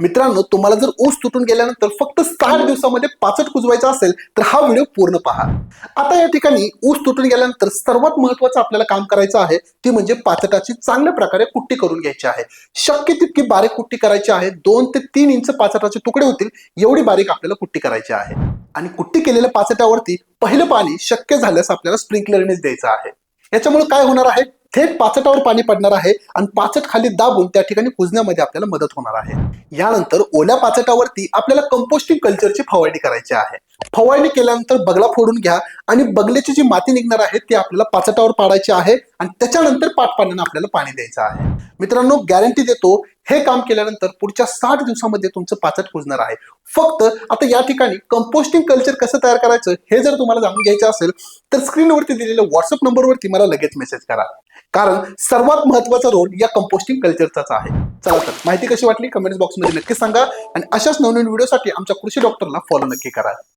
मित्रांनो तुम्हाला जर ऊस तुटून गेल्यानंतर फक्त साठ दिवसामध्ये पाचट कुजवायचा असेल तर हा व्हिडिओ पूर्ण पहा. आता या ठिकाणी ऊस तुटून गेल्यानंतर सर्वात महत्वाचं आपल्याला काम करायचं आहे ती म्हणजे पाचटाची चांगल्या प्रकारे कुट्टी करून घ्यायची आहे. शक्य तितकी बारीक कुट्टी करायची आहे दोन ते तीन इंच पाचटाचे तुकडे होतील एवढी बारीक आपल्याला कुट्टी करायची आहे. आणि कुट्टी केलेल्या पाचटावरती पहिलं पाणी शक्य झाल्यास आपल्याला स्प्रिंकलरनेच द्यायचं आहे. याच्यामुळे काय होणार आहे? थेट पाचटावर पाणी पडणार आहे आणि पाचट खाली दाबून त्या ठिकाणी कुजण्यामध्ये आपल्याला मदत होणार आहे. यानंतर ओल्या पाचटावरती आपल्याला कंपोस्टिंग कल्चरची फवारणी करायची आहे. फवारणी केल्यानंतर बगला फोडून घ्या आणि बगल्याची जी माती निघणार आहे ती आपल्याला पाचटावर पाडायची आहे आणि त्याच्यानंतर पाट पाण्यानं आपल्याला पाणी द्यायचं आहे. मित्रांनो गॅरंटी देतो हे काम केल्यानंतर पुढच्या साठ दिवसामध्ये तुमचं पाचट कुजणार आहे. फक्त आता या ठिकाणी कंपोस्टिंग कल्चर कसं तयार करायचं हे जर तुम्हाला जाणून घ्यायचं असेल तर स्क्रीनवरती दिलेल्या व्हॉट्सअप नंबरवरती मला लगेच मेसेज करा. कारण सर्वात महत्त्वाचा रोल या कंपोस्टिंग कल्चरचाच आहे. चला तर माहिती कशी वाटली? कमेंट बॉक्समध्ये नक्की सांगा. आणि अशाच नवनवीन व्हिडिओसाठी आमच्या कृषी डॉक्टरला फॉलो नक्की करा.